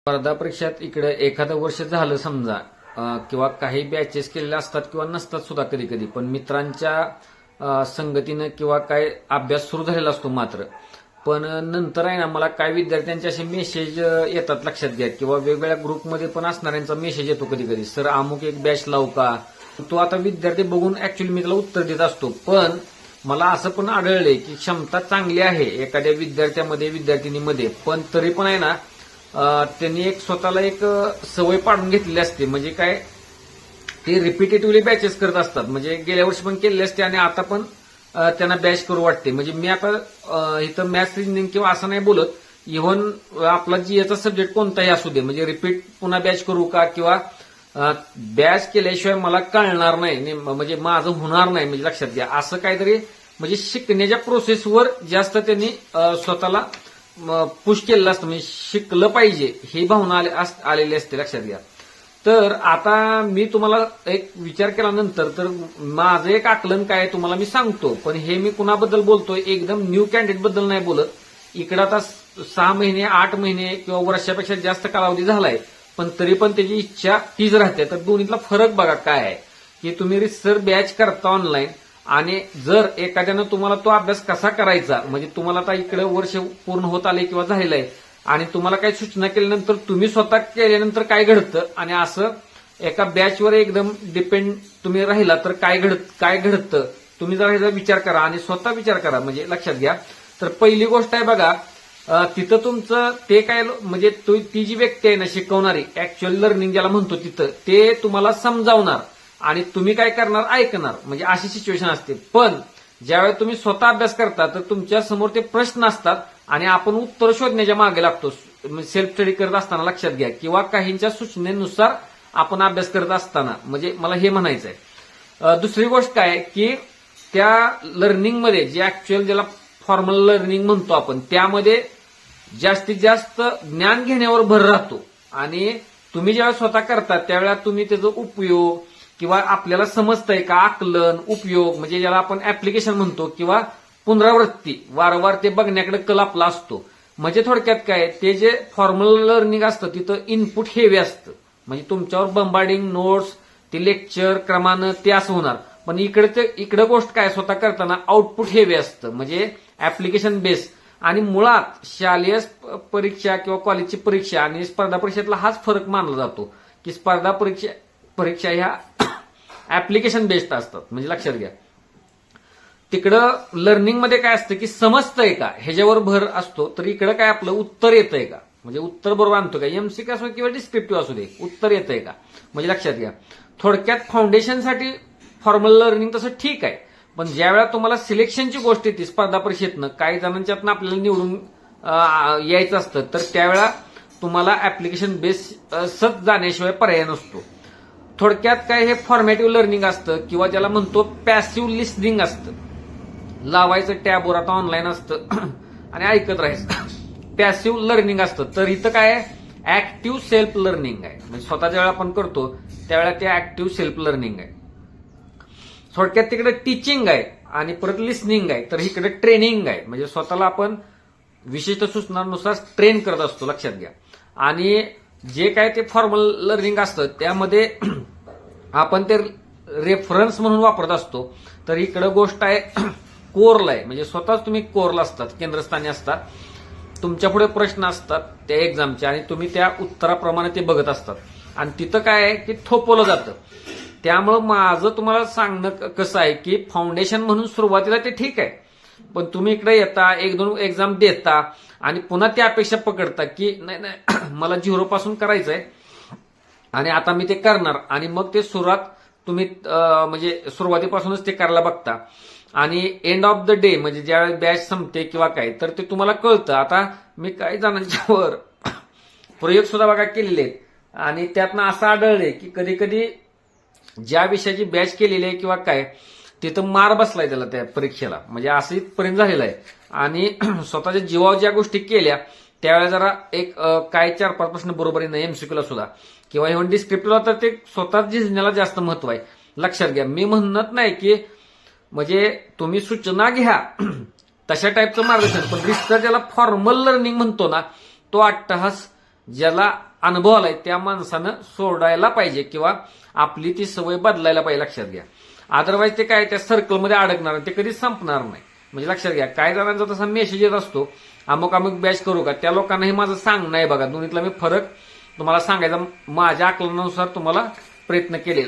स्पर्धा परीक्षात इकडे एखादं वर्ष झालं समजा किंवा काही बॅचेस केलेले असतात किंवा नसतात सुद्धा कधी कधी पण मित्रांच्या संगतीनं किंवा काय अभ्यास सुरू झालेला असतो मात्र. पण नंतर आहे ना मला काय विद्यार्थ्यांचे असे मेसेज येतात लक्षात घ्या किंवा वेगवेगळ्या ग्रुपमध्ये पण असणाऱ्यांचा मेसेज येतो कधी कधी. सर अमुक एक बॅच लावू का? तो आता विद्यार्थी बघून ऍक्च्युली मी त्याला उत्तर देत असतो. पण मला असं पण आढळलंय की क्षमता चांगली आहे एखाद्या विद्यार्थ्यामध्ये विद्यार्थिनीमध्ये. पण तरी पण आहे ना त्यांनी एक स्वतःला एक सवय पाडून घेतलेली असते. म्हणजे काय ते रिपिटेटिव्हली बॅचेस करत असतात. म्हणजे गेल्या वर्षी पण केलेले असते आणि आता पण त्यांना बॅच करू वाटते. म्हणजे मी आता इथं मॅथ्स रिजनिंग किंवा असं नाही बोलत. इव्हन आपला जी याचा सब्जेक्ट कोणताही असू दे. म्हणजे रिपीट पुन्हा बॅच करू का किंवा बॅच केल्याशिवाय मला कळणार नाही. ने- म्हणजे माझं होणार नाही. म्हणजे लक्षात घ्या. असं काहीतरी म्हणजे शिकण्याच्या प्रोसेसवर जास्त त्यांनी स्वतःला पुश केलेलं असतं म्हणजे शिकलं पाहिजे ही भावना आले- आलेली असते लक्षात घ्या. तर आता मी तुम्हाला एक विचार केल्यानंतर तर माझं एक आकलन काय आहे तुम्हाला मी सांगतो. पण हे मी कुणाबद्दल बोलतोय एकदम न्यू कॅन्डिडेटबद्दल नाही बोलत. इकडं आता सहा महिने आठ महिने किंवा वर्षापेक्षा जास्त कालावधी झालाय पण तरी पण त्याची इच्छा तीच राहते. तर दोन्हीतला फरक बघा काय आहे. की तुम्ही रिसर्च बॅच करता ऑनलाईन आणि जर एखाद्यानं तुम्हाला तो अभ्यास कसा करायचा म्हणजे तुम्हाला आता इकडे वर्ष पूर्ण होत आले किंवा झालेलं आणि तुम्हाला काही सूचना केल्यानंतर तुम्ही स्वतः केल्यानंतर काय घडतं? आणि असं एका बॅचवर एकदम डिपेंड तुम्ही राहिला तर काय घडत काय घडतं? तुम्ही जरा ह्याचा विचार करा आणि स्वतः विचार करा म्हणजे लक्षात घ्या. तर पहिली गोष्ट आहे बघा तिथं तुमचं ते काय म्हणजे ती जी व्यक्ती आहे ना शिकवणारी ऍक्च्युअल लर्निंग ज्याला म्हणतो तिथं ते तुम्हाला समजावणार. आणि तुम्ही काय करणार ऐकणार. म्हणजे अशी सिच्युएशन असते. पण ज्यावेळेस तुम्ही स्वतः अभ्यास करता तर तुमच्यासमोर ते प्रश्न असतात आणि आपण उत्तर शोधण्याच्या मागे लागतो. म्हणजे सेल्फ स्टडी करत असताना लक्षात घ्या. किंवा काहींच्या सूचनेनुसार आपण अभ्यास करत असताना. म्हणजे मला हे म्हणायचं आहे दुसरी गोष्ट काय की त्या लर्निंगमध्ये जे ऍक्च्युअल ज्याला फॉर्मल लर्निंग म्हणतो आपण त्यामध्ये जास्तीत जास्त ज्ञान घेण्यावर भर राहतो. आणि तुम्ही ज्यावेळेस स्वतः करता त्यावेळेला तुम्ही त्याचा उपयोग किंवा आपल्याला समजतंय का आकलन उपयोग म्हणजे ज्याला आपण ऍप्लिकेशन म्हणतो किंवा पुनरावृत्ती वारंवार ते बघण्याकडे कल आपला असतो. म्हणजे थोडक्यात काय ते जे फॉर्मल लर्निंग असतं तिथं इनपुट हेवी असतं. म्हणजे तुमच्यावर बंबार्डिंग नोट्स ते लेक्चर क्रमानं ते असं होणार. पण इकडे ते इकडे गोष्ट काय स्वतः करताना आउटपुट हेवी असतं. म्हणजे ऍप्लिकेशन बेस आणि मुळात शालेय परीक्षा किंवा कॉलेजची परीक्षा आणि स्पर्धा परीक्षेतला हाच फरक मानला जातो. की स्पर्धा परीक्षा परीक्षा ह्या ऍप्लिकेशन बेस्ड असतात. म्हणजे लक्षात घ्या. तिकडं लर्निंगमध्ये काय असतं की समजतंय का? ह्याच्यावर भर असतो तर इकडं काय आपलं उत्तर येतंय का? म्हणजे उत्तर बरोबर आणतो का? एमसीक असो किंवा डिस्क्रिप्टिव्ह असू दे उत्तर येतंय का? म्हणजे लक्षात घ्या. थोडक्यात फाउंडेशनसाठी फॉर्मल लर्निंग तसं ठीक आहे. पण ज्यावेळेला तुम्हाला सिलेक्शनची गोष्ट येते स्पर्धा परीक्षेतनं काही जणांच्यातनं आपल्याला निवडून यायचं असतं तर त्यावेळेला तुम्हाला ऍप्लिकेशन बेस सत जाण्याशिवाय पर्याय नसतो. थोडक्यात काय हे फॉर्मॅटिव्ह लर्निंग असतं किंवा ज्याला म्हणतो पॅसिव्ह लिस्निंग असतं. लावायचं टॅबवर आता ऑनलाईन असतं. आणि ऐकत राहायचं. पॅसिव्ह लर्निंग असतं. तर इथं काय ऍक्टिव्ह सेल्फ लर्निंग आहे. म्हणजे स्वतः ज्यावेळा आपण करतो त्यावेळेला ते ऍक्टिव्ह सेल्फ लर्निंग आहे. थोडक्यात तिकडे टीचिंग आहे आणि परत लिस्निंग आहे. तर इकडे ट्रेनिंग आहे. म्हणजे स्वतःला आपण विशिष्ट सूचनांनुसार ट्रेन करत असतो. लक्षात घ्या. आणि जे काय ते फॉर्मल लर्निंग असतं त्यामध्ये आपण ते रेफरन्स म्हणून वापरत असतो. तर इकडं गोष्ट आहे कोरला आहे. म्हणजे स्वतःच तुम्ही कोरला असतात केंद्रस्थानी असतात. तुमच्यापुढे प्रश्न असतात त्या एक्झामचे आणि तुम्ही त्या उत्तराप्रमाणे ते बघत असतात. आणि तिथं काय आहे की थोपवलं जातं. त्यामुळं माझं तुम्हाला सांगणं क- कसं आहे की फाउंडेशन म्हणून सुरुवातीला ते ठीक आहे. पण तुम्ही इकडे येता एक दोन एक्झाम देता आणि पुन्हा त्या अपेक्षा पकडता की नाही नाही मला झिरो पासून करायचंय आणि आता मी ते करणार. आणि मग ते सुरुवात तुम्ही म्हणजे सुरुवातीपासूनच ते करायला बघता. आणि एंड ऑफ द डे म्हणजे ज्यावेळेस बॅच संपते किंवा काय तर ते तुम्हाला कळतं. आता मी काही जणांच्यावर प्रयोग सुद्धा बघा केलेले आहेत. आणि त्यातनं असं आढळले की कधी कधी ज्या विषयाची बॅच केलेली आहे किंवा काय तिथं मार बसलाय त्याला त्या परीक्षेला. म्हणजे असं इथपर्यंत झालेलं आहे. आणि स्वतःच्या जीवावर ज्या गोष्टी केल्या त्यावेळेला जरा एक काय चार पाच प्रश्न बरोबर नाही एमसीक्यूला सुद्धा. किंवा इव्हन डिस्क्रिप्टिव्हला तर ते स्वतः झिजण्याला जास्त महत्त्व आहे. लक्षात घ्या. मी म्हणत नाही की म्हणजे तुम्ही सूचना घ्या. तशा टाईपचं मार्गदर्शन. पण रिस्क ज्याला फॉर्मल लर्निंग म्हणतो ना तो अट्टहास ज्याला अनुभव आलाय त्या माणसानं सोडायला पाहिजे. किंवा आपली ती सवय बदलायला पाहिजे लक्षात घ्या. अदरवाईज ते काय त्या सर्कलमध्ये अडकणार ते कधीच संपणार नाही. म्हणजे लक्षात घ्या काय जणांचा तसा मेसेज येत असतो अमुक अमुक बॅच करू का? त्या लोकांनाही माझं सांगणं आहे बघा. दोन्हीतला मी फरक तुम्हाला सांगायचा. माझ्या आकलनानुसार तुम्हाला प्रयत्न केले